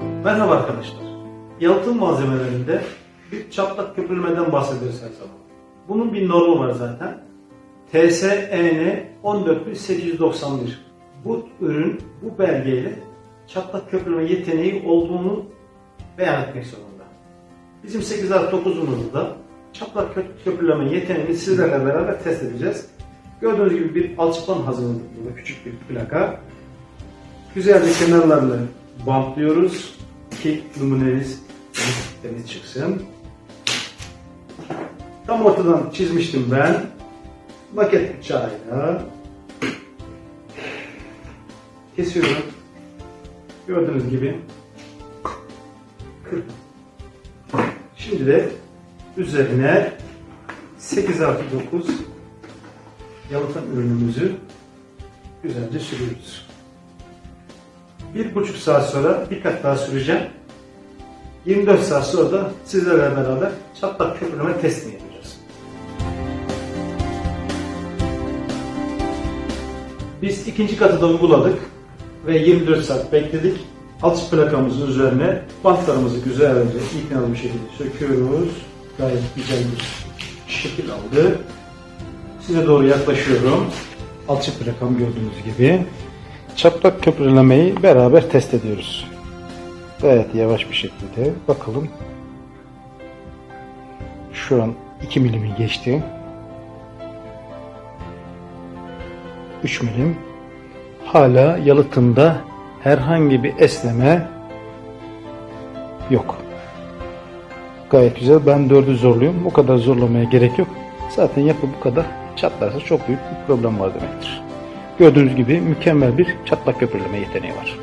Merhaba arkadaşlar. Yalıtım malzemelerinde bir çatlak köpürmeden bahsediyoruz her zaman. Bunun bir normu var zaten. TSEN 14891. Bu ürün bu belgeyle çatlak köpürme yeteneği olduğunu beyan etmek zorunda. Bizim 8 artı 9'umuzda da çatlak kö- köpürleme yeteneğini sizlerle beraber test edeceğiz. Gördüğünüz gibi bir alçıpan hazırladık burada küçük bir plaka. Güzelce kenarlarını bantlıyoruz ki numuneniz temiz çıksın. Tam ortadan çizmiştim ben. Maket bıçağıyla kesiyorum. Gördüğünüz gibi kırp. Şimdi de üzerine 8 artı 9 yalıtan ürünümüzü güzelce sürüyoruz. Bir buçuk saat sonra bir kat daha süreceğim. 24 saat sonra da sizlerle beraber çatlak köpürleme testini yapacağız. Biz ikinci katı da uyguladık ve 24 saat bekledik. Alt plakamızın üzerine bantlarımızı güzelce iknalı bir şekilde söküyoruz. Gayet güzel bir şekil aldı. Size doğru yaklaşıyorum. Alçı plakam gördüğünüz gibi. Çatlak köprülemeyi beraber test ediyoruz. Gayet yavaş bir şekilde bakalım. Şu an 2 milimi geçti. 3 milim. Hala yalıtımda herhangi bir esneme yok. Gayet güzel. Ben 4'ü zorluyorum. O kadar zorlamaya gerek yok. Zaten yapı bu kadar. Çatlarsa çok büyük bir problem var demektir. Gördüğünüz gibi mükemmel bir çatlak köprüleme yeteneği var.